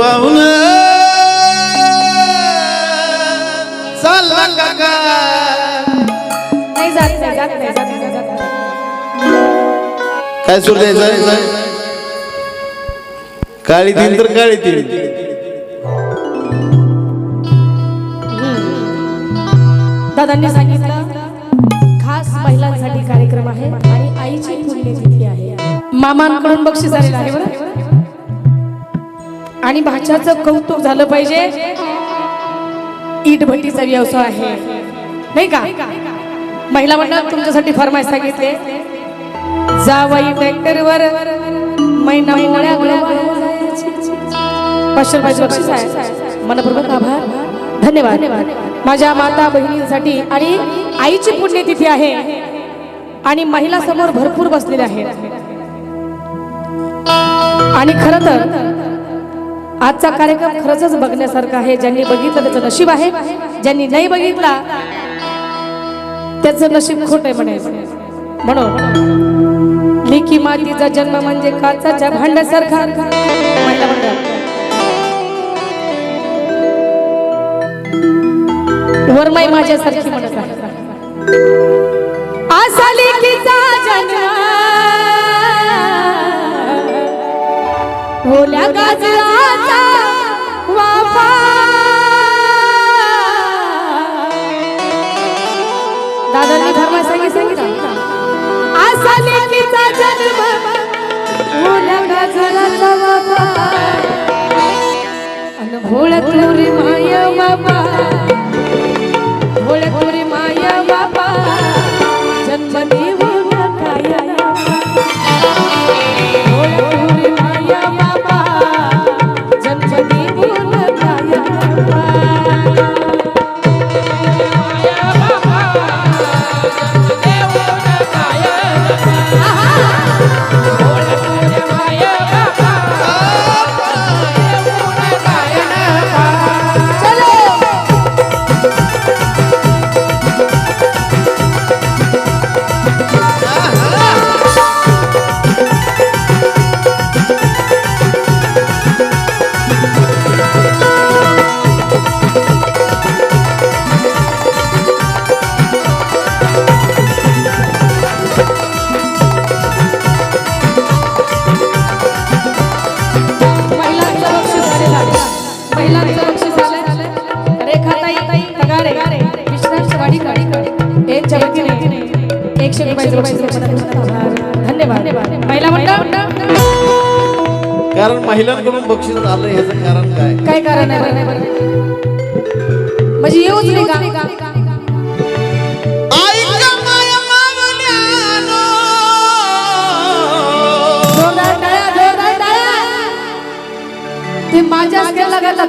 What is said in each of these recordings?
पाहुण चालला काका. नाही जात नाही जात नाही जात नाही जात. नाही. काय सूर द्यायचं काळी तीन तर काळी तीन. दादांनी सांगितलं खास महिलांसाठी कार्यक्रम आहे आणि आईची पुण्यतिथी आहे. मामांकडून बक्षीस आलेलं आहे बरं? आणि भाषाचं कौतुक झालं पाहिजे. इटभट्टीचा व्यवसाय आहे. नाही का? महिला मंडळ तुमच्यासाठी फरमाय सांगितले. जावाई ट्रॅक्टरवर महिना पाचशे रुपयाचं बक्षीस आहे. मनपूर्वक आभार. धन्यवाद. माझ्या माता बहिणींसाठी आणि आईची पुण्यतिथी आहे. आणि महिला समोर भरपूर बसलेल्या आहेत. आणि खर तर आजचा कार्यक्रम खरंच बघण्यासारखा आहे. ज्यांनी बघितलं त्याचं नशीब आहे. ज्यांनी नाही बघितला त्याचं नशीब खोट आहे म्हणे. म्हणून लिखी मातीचा जन्म म्हणजे काचाच्या भांड्यासारखा. वरमाई माझ्यासारखी म्हणत आहे. असा लेखीचा जन्म. ओल्या गाजराचा धन्यवाद. महिला कारण महिलांकडून बक्षीस आलं ह्याचं कारण काय? काय कारण आहे? म्हणजे येऊच नाही का? जोरदार टाळ्या, जोरदार टाळ्या. ते माझ्या स्केलला घातला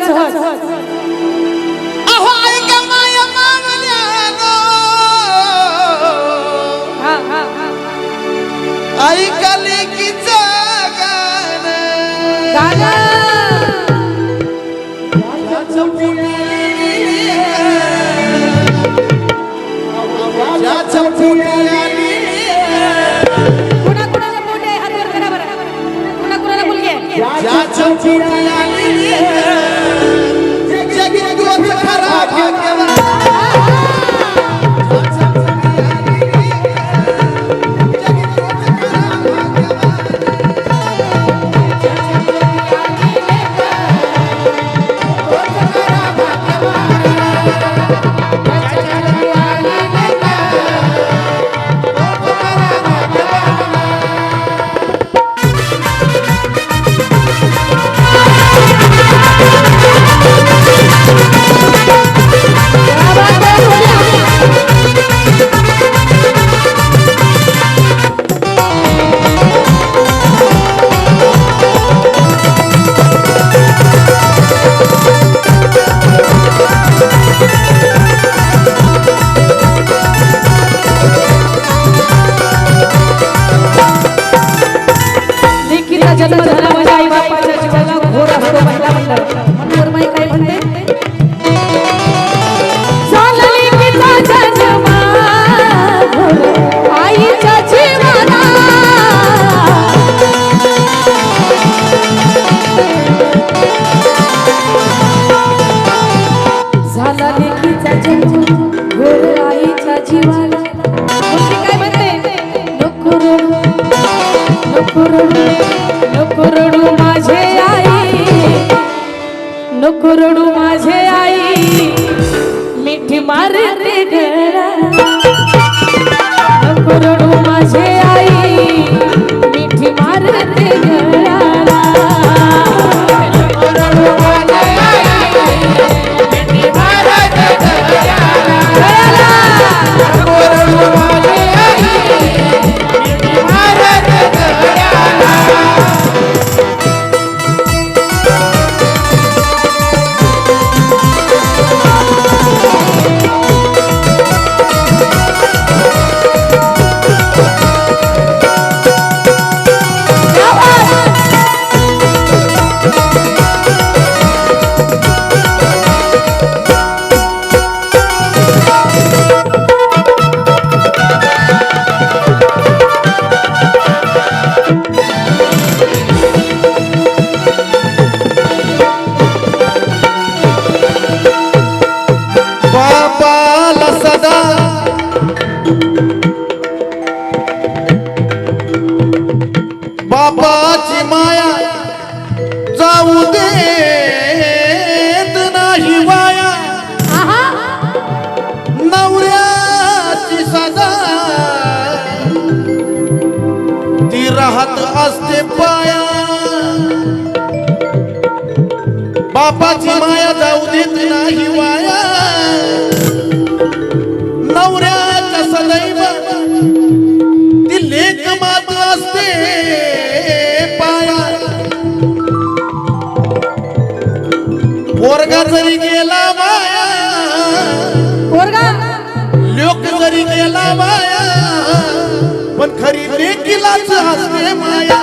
ज्याच्या रडू माझे आई. मिठी मारते गळा नको रडू माझे आई. मिठी मारते गळा राहत असते पाया. बापाची माया जाऊ देत नाही वाया. नवऱ्याच्या सदैव ती लेख मात असते पाया. पोरगा जरी गेला माया पोरगा. लोक जरी गेला माया खरी लेकीलाच हसते माया.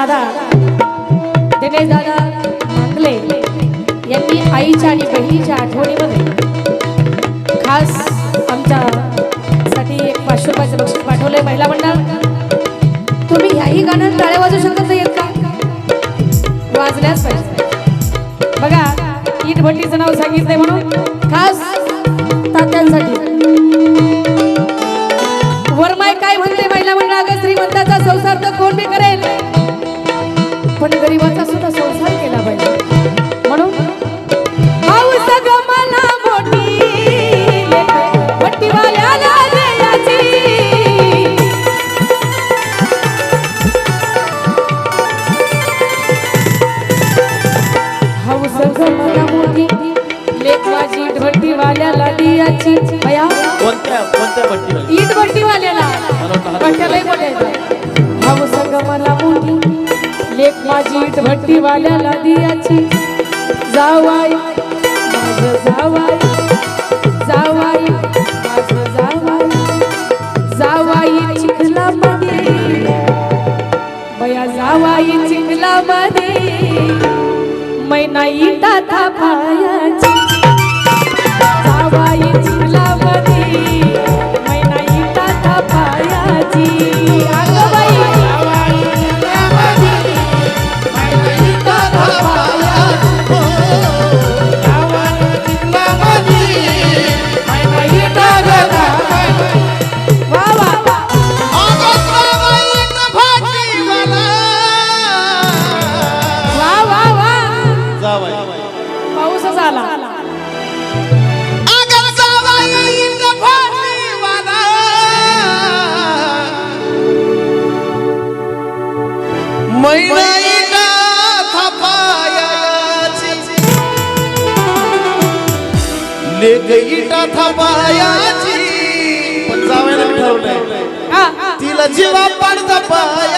दादा. दिनेश दादा मांगले यांनी आईच्या आणि बहिणीच्या आठवणीमध्ये खास आमच्यासाठी एक पाचशे रुपयाचं बक्षीस पाठवलंय महिला मंडळ. तुम्ही ह्याही गाण्यात टाळ्या वाजवू शकत नाही का? वाजल्याच पाहिजे. बघा ईट भट्टीचं नाव सांगितलंय म्हणून. खास एक माझी भट्टीवाल्याला दियाची. जावाई माझं जावाई जावाई माझं जावाई. जावाई चिखला मध्ये. बया जावाई चिखला मध्ये. मैना इटा थापायाची जावाई चिखला मध्ये. मैना इटा थापायाची आगवा इटा थापायाची पण जावायला हा. तिला जीवा पण जपायाची